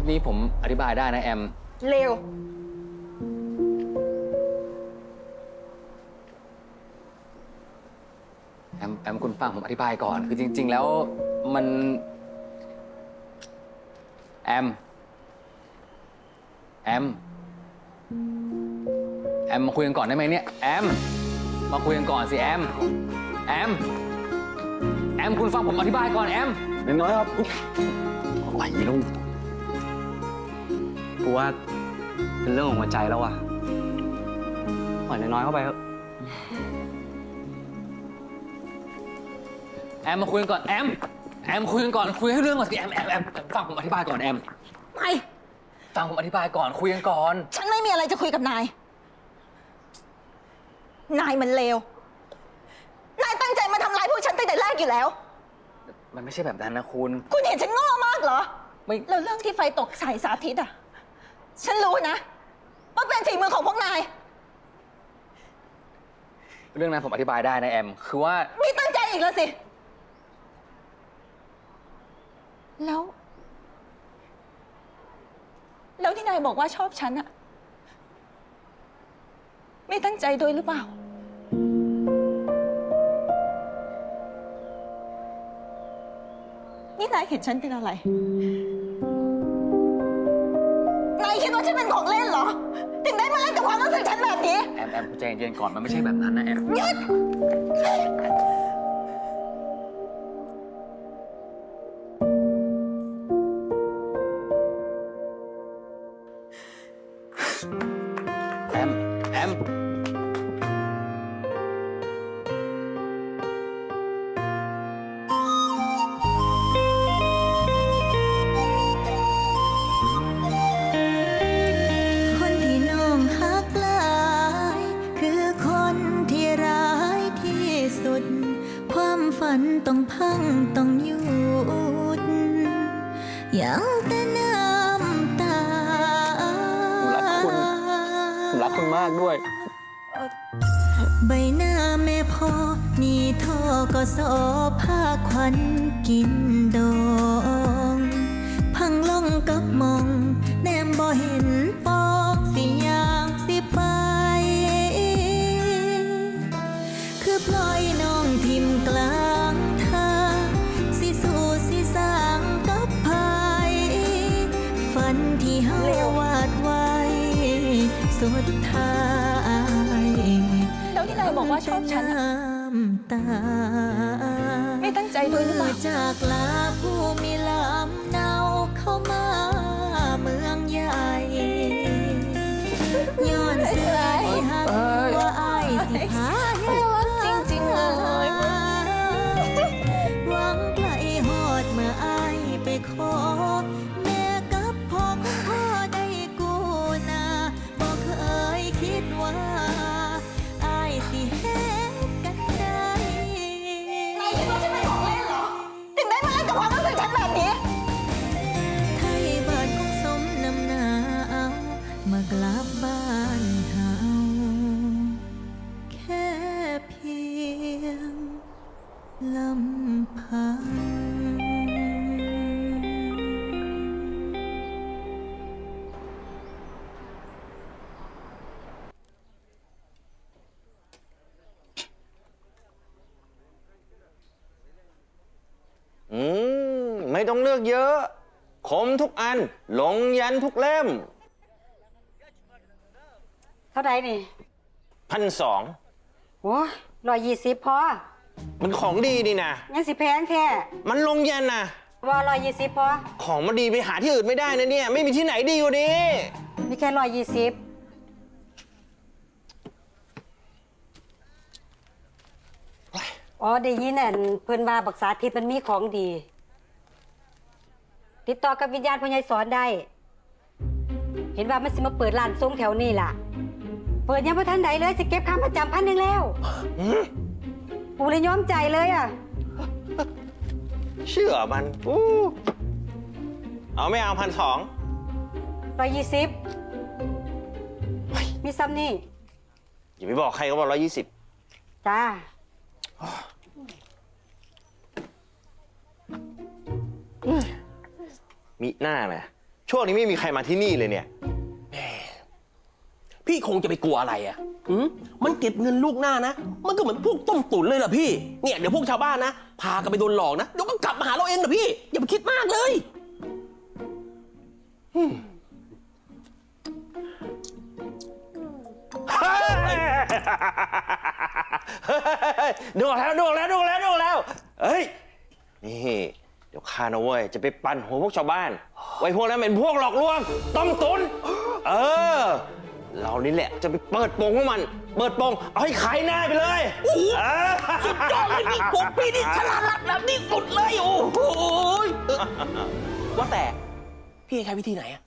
คลิปนี้ผมอธิบายได้นะแอม เร็ว แอมแอมคุณฟังผมอธิบายก่อน คือจริง ๆ แล้วมัน แอม แอม แอมมาคุยกันก่อนได้ไหมเนี่ย แอม มาคุยกันก่อนสิแอม แอม แอมคุณฟังผมอธิบายก่อนแอม น้อยๆครับอะไรลูก กูว่าเป็นเรื่องของหัวใจแล้วว่ะปล่อยน้อยๆเข้าไปเถอะแอมมาคุยกันก่อนแอมแอมคุยกันก่อนคุยให้เรื่องก่อนสิแอมแอมแอมแอมฟังผมอธิบายก่อนแอมไม่ ฟังผมอธิบายก่อนคุยกันก่อน ฉันไม่มีอะไรจะคุยกับนาย นายมันเลว นายตั้งใจมาทำร้ายพวกฉันตั้งแต่แรกอยู่แล้ว มันไม่ใช่แบบนั้นนะคุณ คุณเห็นฉันโง่มากเหรอ ไม่ แล้วเรื่องที่ไฟตกใส่สาธิตอะ ฉันรู้นะ ว่าเป็นฝีมือของพวกนาย เรื่องนั้นผมอธิบายได้นะแอม คือว่าไม่ตั้งใจอีกแล้วสิ แล้ว แล้วที่นายบอกว่าชอบฉันอะไม่ตั้งใจด้วยหรือเปล่า นี่นายเห็นฉันเป็นอะไรนาย คิดว่าฉันเป็นของเล่นเหรอ ถึงได้มาเล่นกับความรู้สึกฉันแบบนี้ แอมแอมใจเย็นๆก่อนมันไม่ใช่แบบนั้นนะแอม หยุด แอม แอม ยังแต่น้ำตาผมรักคุณผมรักคุณมากด้วย ใบหน้าแม่พ่อนี่ท่อก็สอภาคควันกินดองพังลงกับมอง แนมบ่เห็นปอกสิยางสิไป คือปล่อยน้องทิมกลา สุดท้ายแล้วที่นายบอกว่าชอบฉันอะน้ำตาไม่ตั้งใจด้วยหรือเปล่าจากลาผู้มีลำเนาเข้ามาเมืองใหญ่ ไม่ต้องเลือกเยอะ คมทุกอันลงยันทุกเล่ม เท่าไรนี่พันสองโอ้ร้อยยี่สิบพอ มันของดีดีนะ ยังสิแพงแท้มันลงยันนะว่าร้อยยี่สิบพอ ของมันดีไปหาที่อื่นไม่ได้นะเนี่ย ไม่มีที่ไหนดีกว่านี้มีแค่ร้อยยี่สิบอ๋อได้ยินอันเพิ่นว่าบักษาทิพย์มันมีของดี ติดต่อกับวิญญาณพญายสอนได้ เห็นว่ามันสิมาเปิดร้านทรงแถวนี้ล่ะ เปิดยังพ่ทันใดเลยสิเก็บค่าประจำพันหนึ่งแล้วปูเลยยอมใจายเลยอะ เชื่อมันอู้เอาไม่เอาพันสองร้อยยี่สิบมีซ้ำนี่ อย่าไปบอกใครก็บอกร้อยยี่สิบจ้า มิหน้าไหมช่วงนี้ไม่มีใครมาที่นี่เลยเนี่ย พี่คงจะไปกลัวอะไรอะหืมมันเก็บเงินลูกหน้านะ มันก็เหมือนพวกต้มตุ๋นเลยล่ะพี่ เนี่ยเดี๋ยวพวกชาวบ้านนะ พากันไปโดนหลอกนะ เดี๋ยวก็กลับมาหาเราเองนะพี่ อย่าไปคิดมากเลยดูออกแล้วดูออกแล้วดูออกแล้วดูออกแล้ว เฮ้ย นี่ เดี๋ยวข้านะเว้ยจะไปปั่นหัวพวกชาวบ้าน ไว้พวกนั้นเป็นพวกหลอกลวง ต้มตุน เออ เรานี่แหละจะไปเปิดโปงพวกมัน เปิดโปงเอาให้ขายหน้าไปเลยเออสุดยอดเลยพี่ผมพี่นี่ฉลาดระดับที่สุดเลยโอ้โหเออว่าแต่พี่ใช้วิธีไหนอะ